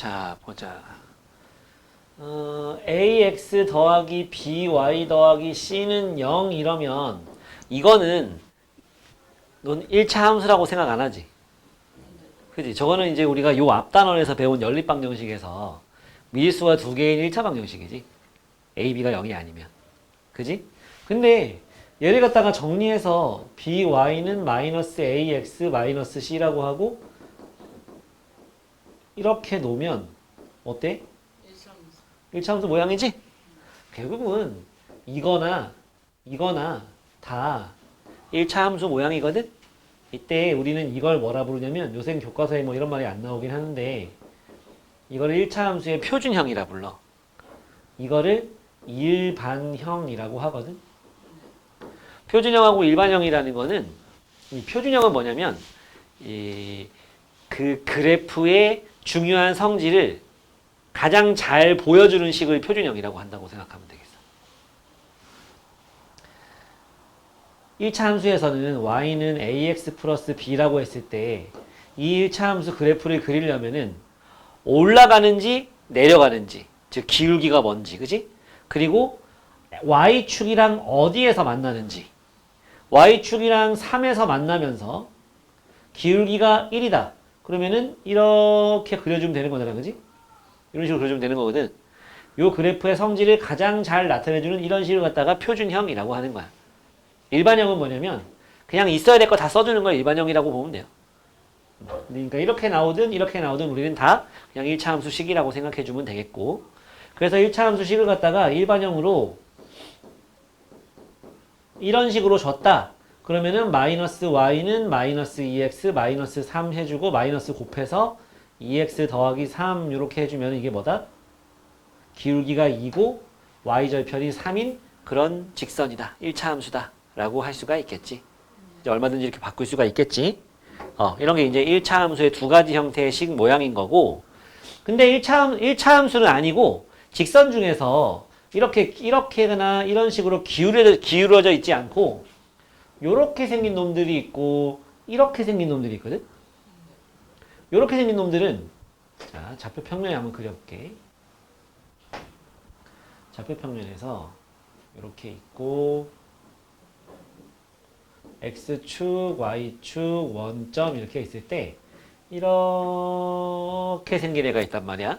자, 보자. 어, ax 더하기 by 더하기 c는 0 이러면 이거는 넌 1차 함수라고 생각 안 하지? 그지? 저거는 이제 우리가 요 앞단원에서 배운 연립방정식에서 미지수가 두 개인 1차 방정식이지. a, b가 0이 아니면. 그지? 근데 얘를 갖다가 정리해서 by는 마이너스 ax 마이너스 c라고 하고 이렇게 놓으면 어때? 일차함수 모양이지? 결국은 이거나 이거나 다 1차 함수 모양이거든? 이때 우리는 이걸 뭐라 부르냐면 요새 교과서에 뭐 이런 말이 안 나오긴 하는데 이거를 1차 함수의 표준형이라 불러. 이거를 일반형이라고 하거든? 표준형하고 일반형이라는 거는 이 표준형은 뭐냐면 이 그 그래프의 중요한 성질을 가장 잘 보여주는 식을 표준형이라고 한다고 생각하면 되겠어. 1차 함수에서는 y는 ax 플러스 b라고 했을 때 이 1차 함수 그래프를 그리려면은 올라가는지 내려가는지 즉 기울기가 뭔지 그지? 그리고 y축이랑 어디에서 만나는지 y축이랑 3에서 만나면서 기울기가 1이다. 그러면은 이렇게 그려주면 되는 거잖아. 그지? 이런 식으로 그려주면 되는 거거든. 요 그래프의 성질을 가장 잘 나타내주는 이런 식을 갖다가 표준형이라고 하는 거야. 일반형은 뭐냐면 그냥 있어야 될 거 다 써주는 걸 일반형이라고 보면 돼요. 그러니까 이렇게 나오든 이렇게 나오든 우리는 다 그냥 1차 함수식이라고 생각해 주면 되겠고 그래서 1차 함수식을 갖다가 일반형으로 이런 식으로 줬다. 그러면은 마이너스 y는 마이너스 2x 마이너스 3 해주고 마이너스 곱해서 2x 더하기 3 이렇게 해주면 이게 뭐다? 기울기가 2고 y절편이 3인 그런 직선이다. 1차 함수다. 라고 할 수가 있겠지. 얼마든지 이렇게 바꿀 수가 있겠지. 어, 이런 게 이제 1차 함수의 두 가지 형태의 식 모양인 거고 근데 1차, 함- 1차 함수는 아니고 직선 중에서 이렇게 이렇게나 이런 식으로 기울어져, 기울어져 있지 않고 요렇게 생긴 놈들이 있고 이렇게 생긴 놈들이 있거든. 요렇게 생긴 놈들은 자 좌표 평면에 한번 그려볼게. 좌표 평면에서 이렇게 있고 x축, y축, 원점 이렇게 있을 때 이렇게 생긴 애가 있단 말이야.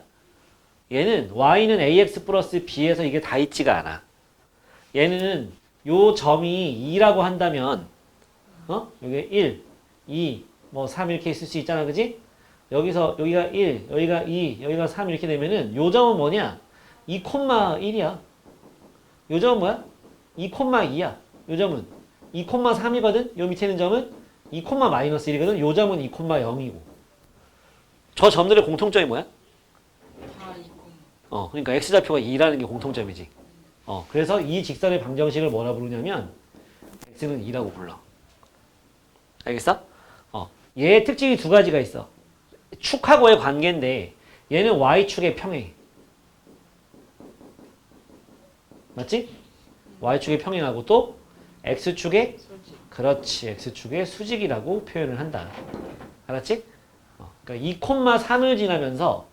얘는 y는 ax 플러스 b에서 이게 다 있지가 않아. 얘는 요 점이 2라고 한다면 어? 여기 1, 2, 뭐3 이렇게 있을 수 있잖아. 그지? 여기서 여기가 1, 여기가 2, 여기가 3 이렇게 되면은 요 점은 뭐냐? 2,1이야. 요 점은 뭐야? 2,2야. 요 점은 2,3이거든. 요 밑에 있는 점은 2, 마이너스 1이거든. 요 점은 2,0이고. 저 점들의 공통점이 뭐야? 어, 그러니까 x좌표가 2라는 게 공통점이지. 어, 그래서 이 직선의 방정식을 뭐라 부르냐면 x는 2라고 불러. 알겠어? 어, 얘의 특징이 두 가지가 있어. 축하고의 관계인데 얘는 y축의 평행. 맞지? y축의 평행하고 또 x축의 그렇지. x축의 수직이라고 표현을 한다. 알았지? 어, 그러니까 2,3을 지나면서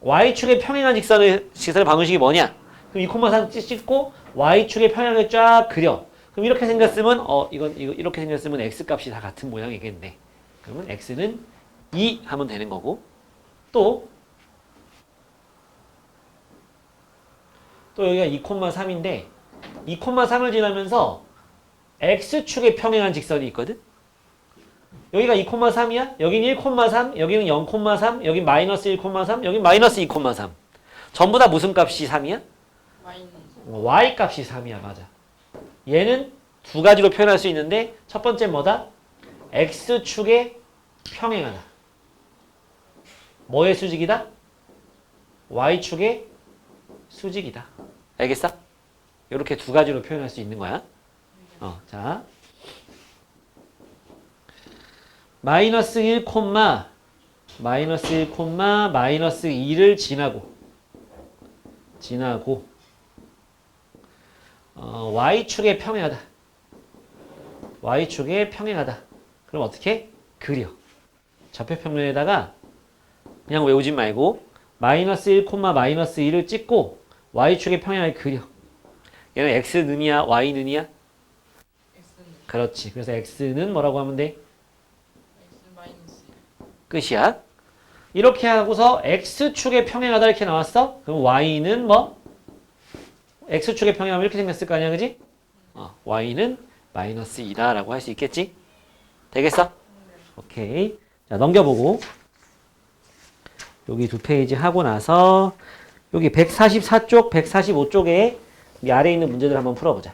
y축의 평행한 직선의 직선의 방정식이 뭐냐? 그럼 2,3 찍고 y축의 평행을 쫙 그려. 그럼 이렇게 생겼으면 어 이건 이거 이렇게 생겼으면 x 값이 다 같은 모양이겠네. 그러면 x는 2 하면 되는 거고 또 또 여기가 2,3인데 2,3을 지나면서 x축의 평행한 직선이 있거든. 여기가 2,3이야? 여긴 1,3, 여기는 0,3, 여긴 마이너스 1,3, 여긴 마이너스 2,3. 전부 다 무슨 값이 3이야? 와인은 y 값이 3이야, 맞아. 얘는 두 가지로 표현할 수 있는데 첫 번째 뭐다? x축의 평행하다. 뭐의 수직이다? y축의 수직이다. 알겠어? 이렇게 두 가지로 표현할 수 있는 거야. 어, 자. 마이너스 1, 콤마 마이너스 1, 콤마 마이너스 2를 지나고 지나고 어, y축에 평행하다. y축에 평행하다. 그럼 어떻게? 그려. 좌표 평면에다가 그냥 외우지 말고 마이너스 1, 마이너스 1을 찍고 y축의 평행을 그려. 얘는 x는이야, y는이야? 그렇지. 그래서 x는 뭐라고 하면 돼? 끝이야. 이렇게 하고서 x축의 평행하다 이렇게 나왔어? 그럼 y는 뭐? X축의 평행하면 이렇게 생겼을 거 아니야, 그지? 어, y는 마이너스 2다라고 할 수 있겠지? 되겠어? 오케이. 자, 넘겨보고. 여기 두 페이지 하고 나서 여기 144쪽, 145쪽에 이 아래에 있는 문제들 한번 풀어보자.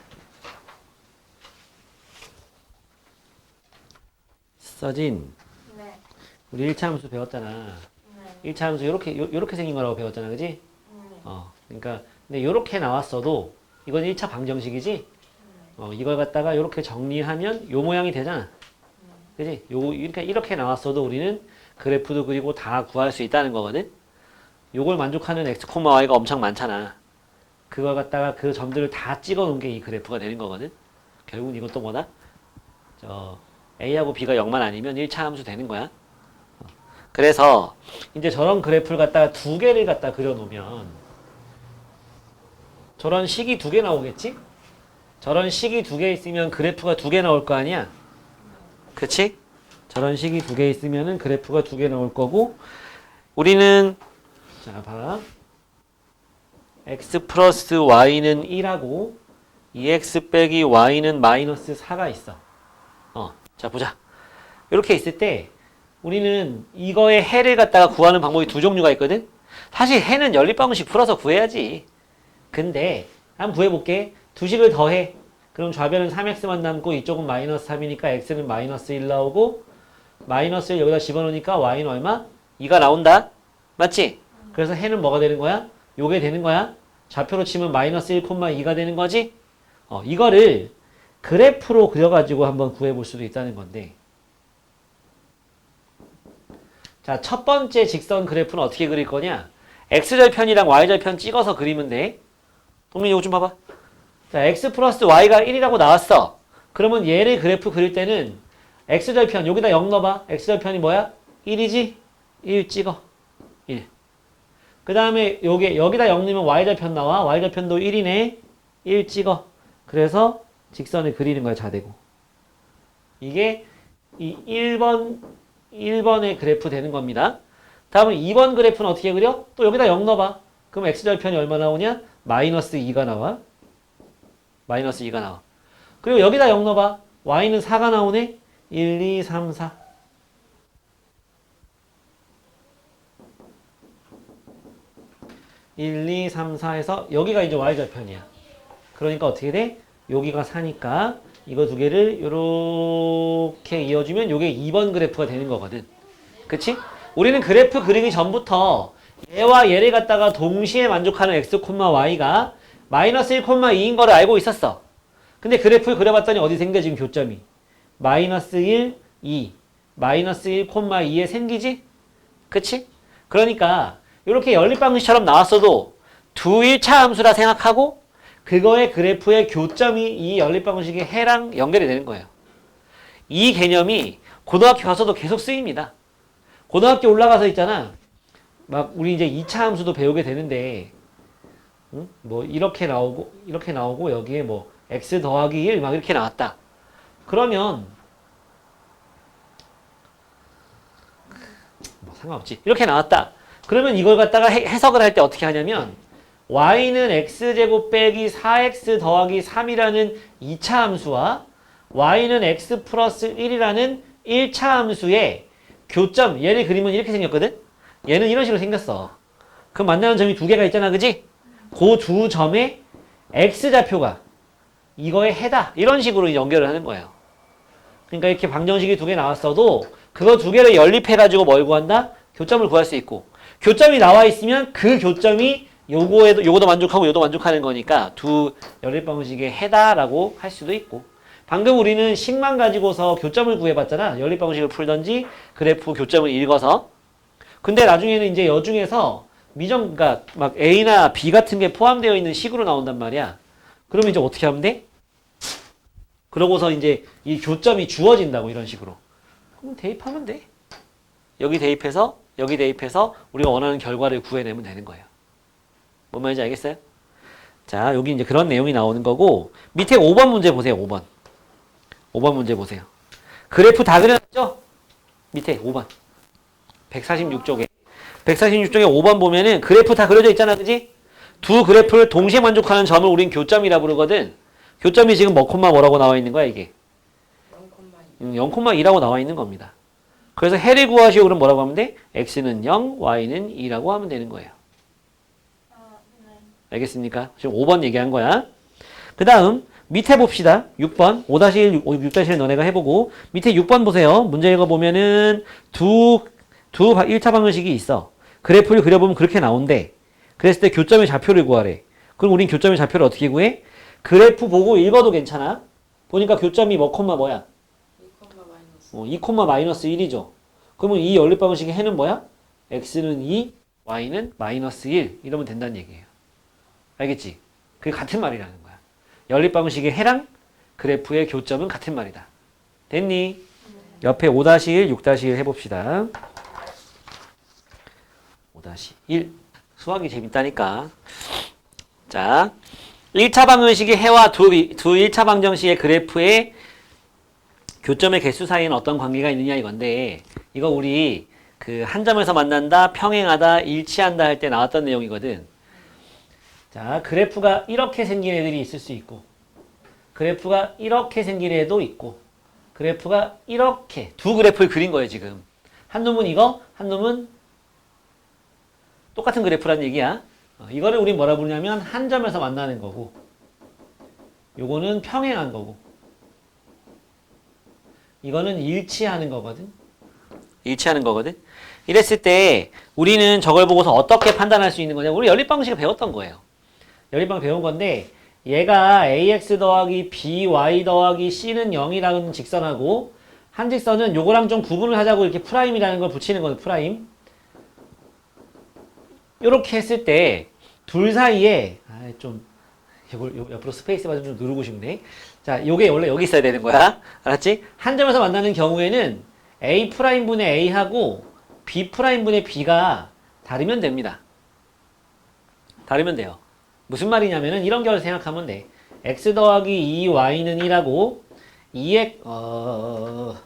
서진, 네. 우리 1차 함수 배웠잖아. 네. 1차 함수 요렇게 요, 요렇게 생긴 거라고 배웠잖아. 그지? 네. 어. 그러니까 근데 요렇게 나왔어도 이건 1차 방정식이지. 어, 이걸 갖다가 요렇게 정리하면 요 모양이 되잖아. 그지? 요 이렇게 이렇게 나왔어도 우리는 그래프도 그리고 다 구할 수 있다는 거거든. 요걸 만족하는 x, y가 엄청 많잖아. 그걸 갖다가 그 점들을 다 찍어 놓은 게 이 그래프가 되는 거거든. 결국은 이것도 뭐다? 저 a하고 b가 0만 아니면 1차 함수 되는 거야. 어. 그래서 이제 저런 그래프를 갖다가 두 개를 갖다 그려 놓으면 저런 식이 두 개 나오겠지? 저런 식이 두 개 있으면 그래프가 두 개 나올 거 아니야? 그치? 저런 식이 두 개 있으면은 그래프가 두 개 나올 거고 우리는 자 봐. x 플러스 y는 1하고 2x 빼기 y는 마이너스 4가 있어. 어, 자 보자. 이렇게 있을 때 우리는 이거의 해를 갖다가 구하는 방법이 두 종류가 있거든. 사실 해는 연립 방식 풀어서 구해야지. 근데 한번 구해볼게. 두 식을 더해. 그럼 좌변은 3x만 남고 이쪽은 마이너스 3이니까 x는 마이너스 1 나오고 마이너스 1 여기다 집어넣으니까 y는 얼마? 2가 나온다. 맞지? 그래서 해는 뭐가 되는 거야? 요게 되는 거야. 좌표로 치면 마이너스 1,2가 되는 거지? 어, 이거를 그래프로 그려가지고 한번 구해볼 수도 있다는 건데. 자, 첫 번째 직선 그래프는 어떻게 그릴 거냐? x절편이랑 y절편 찍어서 그리면 돼. 동민이 이거 좀 봐봐. 자, x 플러스 y가 1이라고 나왔어. 그러면 얘를 그래프 그릴 때는 x절편 여기다 0 넣어봐. x절편이 뭐야? 1이지? 1 찍어. 1. 그 다음에 여기 여기다 0 넣으면 y절편 나와. y절편도 1이네. 1 찍어. 그래서 직선을 그리는 거야, 자대고. 이게 이 1번 1번의 그래프 되는 겁니다. 다음은 2번 그래프는 어떻게 그려? 또 여기다 0 넣어봐. 그럼 x절편이 얼마 나오냐? 마이너스 2가 나와. 마이너스 2가 나와. 그리고 여기다 0 넣어봐. y는 4가 나오네. 1, 2, 3, 4. 일, 이, 삼, 사 해서 여기가 이제 y절편이야. 그러니까 어떻게 돼? 여기가 4니까 이거 두 개를 이렇게 이어주면 이게 2번 그래프가 되는 거거든. 그치? 우리는 그래프 그리기 전부터 얘와 얘를 갖다가 동시에 만족하는 x, y가 마이너스 1, 2인 거를 알고 있었어. 근데 그래프를 그려봤더니 어디 생겨 지금 교점이? 마이너스 1, 2. 마이너스 1, 2에 생기지? 그치? 그러니까 이렇게 연립방식처럼 나왔어도 두 1차 함수라 생각하고 그거의 그래프의 교점이 이 연립방식의 해랑 연결이 되는 거예요. 이 개념이 고등학교 가서도 계속 쓰입니다. 고등학교 올라가서 있잖아. 막 우리 이제 2차 함수도 배우게 되는데 응? 뭐 이렇게 나오고 이렇게 나오고 여기에 뭐 x 더하기 1 막 이렇게 나왔다. 그러면 뭐 상관없지. 이렇게 나왔다. 그러면 이걸 갖다가 해, 해석을 할 때 어떻게 하냐면 y는 x제곱 빼기 4x 더하기 3이라는 2차 함수와 y는 x 플러스 1이라는 1차 함수의 교점 얘를 그리면 이렇게 생겼거든? 얘는 이런 식으로 생겼어. 그럼 만나는 점이 두 개가 있잖아, 그지? 그 두 점의 x좌표가 이거의 해다. 이런 식으로 연결을 하는 거예요. 그러니까 이렇게 방정식이 두 개 나왔어도 그거 두 개를 연립해가지고 뭘 구한다? 교점을 구할 수 있고 교점이 나와 있으면 그 교점이 요거에도 요거도 만족하고 요도 만족하는 거니까 두 연립 방식의 해다라고 할 수도 있고 방금 우리는 식만 가지고서 교점을 구해봤잖아 연립 방식을 풀던지 그래프 교점을 읽어서 근데 나중에는 이제 여 중에서 미정 그러니까 막 A나 B 같은 게 포함되어 있는 식으로 나온단 말이야 그러면 이제 어떻게 하면 돼? 그러고서 이제 이 교점이 주어진다고 이런 식으로 그럼 대입하면 돼 여기 대입해서 여기 대입해서 우리가 원하는 결과를 구해내면 되는 거예요. 뭔 말인지 알겠어요? 자, 여기 이제 그런 내용이 나오는 거고 밑에 5번 문제 보세요. 5번. 5번 문제 보세요. 그래프 다 그려놨죠? 밑에 5번. 146쪽에. 146쪽에 5번 보면은 그래프 다 그려져 있잖아. 그지? 두 그래프를 동시에 만족하는 점을 우린 교점이라 부르거든. 교점이 지금 뭐 콤마 뭐라고 나와 있는 거야, 이게? 0,2 음, 0,2라고 나와 있는 겁니다. 그래서 해를 구하시오. 그럼 뭐라고 하면 돼? x는 0, y는 2라고 하면 되는 거예요. 알겠습니까? 지금 5번 얘기한 거야. 그 다음 밑에 봅시다. 6번 5-1, 6-1 너네가 해보고 밑에 6번 보세요. 문제 읽어보면은 두, 두 1차 방정식이 있어. 그래프를 그려보면 그렇게 나온대. 그랬을 때 교점의 좌표를 구하래. 그럼 우린 교점의 좌표를 어떻게 구해? 그래프 보고 읽어도 괜찮아. 보니까 교점이 뭐 콤마 뭐야? 2, 마이너스 어, 2 콤마 마이너스 1이죠. 그러면 이 연립 방식의 해는 뭐야? x는 2, y는 마이너스 1 이러면 된다는 얘기예요. 알겠지? 그게 같은 말이라는 거야. 연립 방식의 해랑 그래프의 교점은 같은 말이다. 됐니? 옆에 5-1, 6-1 해봅시다. 5-1 수학이 재밌다니까. 자, 1차 방정식의 해와 두, 두 1차 방정식의 그래프의 교점의 개수 사이에는 어떤 관계가 있느냐 이건데 이거 우리 그 한 점에서 만난다, 평행하다, 일치한다 할 때 나왔던 내용이거든. 자, 그래프가 이렇게 생긴 애들이 있을 수 있고 그래프가 이렇게 생긴 애도 있고 그래프가 이렇게 두 그래프를 그린 거예요, 지금. 한 놈은 이거, 한 놈은 똑같은 그래프라는 얘기야. 어, 이거를 우리 뭐라 부르냐면 한 점에서 만나는 거고 요거는 평행한 거고 이거는 일치하는 거거든. 일치하는 거거든. 이랬을 때 우리는 저걸 보고서 어떻게 판단할 수 있는 거냐? 우리 연립 방식을 배웠던 거예요. 연립 방식 배운 건데 얘가 ax 더하기 by 더하기 c는 0이라는 직선하고 한 직선은 요거랑 좀 구분을 하자고 이렇게 프라임이라는 걸 붙이는 거는 프라임. 요렇게 했을 때 둘 사이에 아, 좀 옆으로 스페이스 바좀 좀 누르고 싶네. 자, 요게 원래 여기 있어야 되는 거야. 알았지? 한 점에서 만나는 경우에는 A 프라임 분의 A하고 B 프라임 분의 B가 다르면 됩니다. 다르면 돼요. 무슨 말이냐면은 이런 경우를 생각하면 돼. X 더하기 2Y는 1하고 2X 어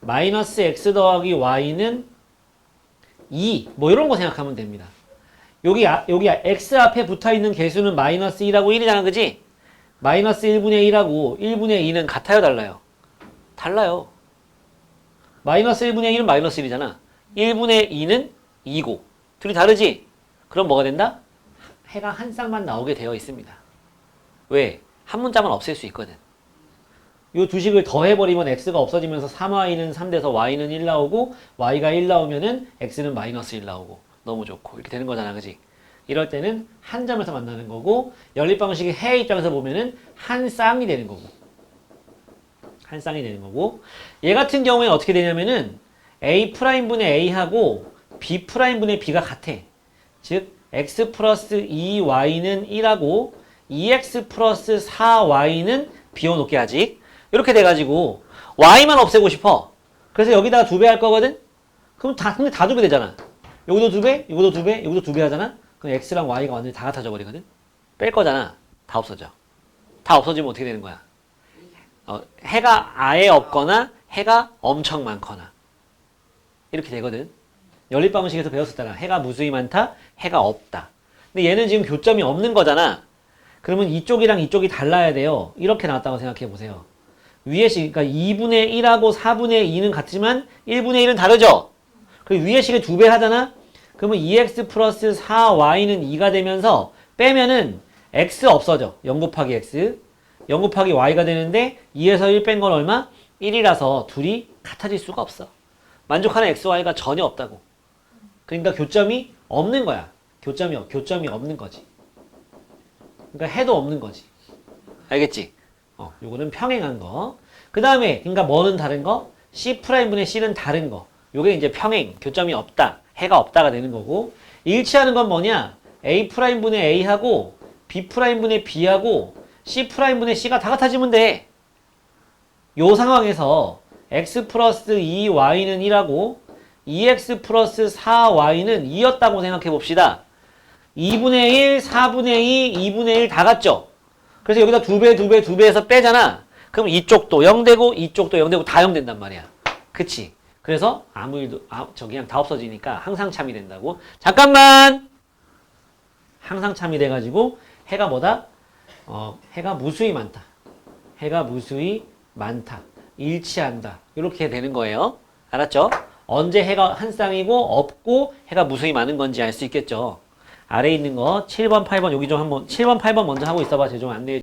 마이너스 X 더하기 Y는 2. 뭐 이런 거 생각하면 됩니다. 여기 아, 여기 X 앞에 붙어 있는 개수는 마이너스 1하고 1이잖아. 그지? 마이너스 1분의 1하고 1분의 2는 같아요, 달라요? 달라요. 마이너스 1분의 1은 마이너스 1이잖아. 1분의 2는 2고. 둘이 다르지? 그럼 뭐가 된다? 해가 한 쌍만 나오게 되어 있습니다. 왜? 한 문자만 없앨 수 있거든. 이 두 식을 더해버리면 x가 없어지면서 3y는 3돼서 y는 1 나오고 y가 1 나오면은 x는 마이너스 1 나오고. 너무 좋고. 이렇게 되는 거잖아. 그지? 이럴 때는 한 점에서 만나는 거고 연립 방식의 해 입장에서 보면은 한 쌍이 되는 거고. 한 쌍이 되는 거고. 얘 같은 경우에 어떻게 되냐면은 a 프라임 분의 a하고 b 프라임 분의 b가 같아. 즉 x 플러스 2y는 1하고 2x 플러스 4y는 비워놓게 하지 이렇게 돼가지고 y만 없애고 싶어. 그래서 여기다가 두 배 할 거거든? 그럼 다 근데 다 두 배 되잖아. 여기도 두 배, 여기도 두 배, 여기도 두 배 하잖아? 그럼 x랑 y가 완전히 다 같아져 버리거든? 뺄 거잖아. 다 없어져. 다 없어지면 어떻게 되는 거야? 어, 해가 아예 없거나 해가 엄청 많거나. 이렇게 되거든. 연립 방식에서 배웠었잖아 해가 무수히 많다 해가 없다. 근데 얘는 지금 교점이 없는 거잖아. 그러면 이쪽이랑 이쪽이 달라야 돼요. 이렇게 나왔다고 생각해 보세요 위에 식 그러니까 2분의 1하고 4분의 2는 같지만 1분의 1은 다르죠 그리고 위에 식을 두배 하잖아 그러면 2x 플러스 4y는 2가 되면서 빼면은 x 없어져 0 곱하기 x 0 곱하기 y가 되는데 2에서 1 뺀 건 얼마? 1이라서 둘이 같아질 수가 없어. 만족하는 x, y가 전혀 없다고. 그러니까 교점이 없는 거야. 교점이 없- 교점이 없는 거지. 그러니까 해도 없는 거지. 알겠지? 어, 요거는 평행한 거. 그 다음에 그러니까 뭐는 다른 거? c 프라임분의 c는 다른 거. 요게 이제 평행, 교점이 없다, 해가 없다가 되는 거고 일치하는 건 뭐냐? a 프라임분의 a하고 b 프라임분의 b하고 c 프라임분의 c가 다 같아지면 돼. 요 상황에서 x 플러스 2y는 1하고 2x 플러스 4y는 2였다고 생각해 봅시다. 2분의 1, 4분의 2, 2분의 1 다 같죠? 그래서 여기다 2배, 2배, 2배에서 빼잖아. 그럼 이쪽도 0 되고 이쪽도 0 되고 다 0 된단 말이야. 그치? 그래서 아무 일도, 아, 저 그냥 다 없어지니까 항상 참이 된다고. 잠깐만! 항상 참이 돼가지고 해가 뭐다? 어, 해가 무수히 많다. 해가 무수히 많다. 일치한다. 이렇게 되는 거예요. 알았죠? 언제 해가 한 쌍이고 없고 해가 무수히 많은 건지 알 수 있겠죠. 아래에 있는 거 7번, 8번 여기 좀 한번 7번, 8번 먼저 하고 있어봐. 제좀 안내해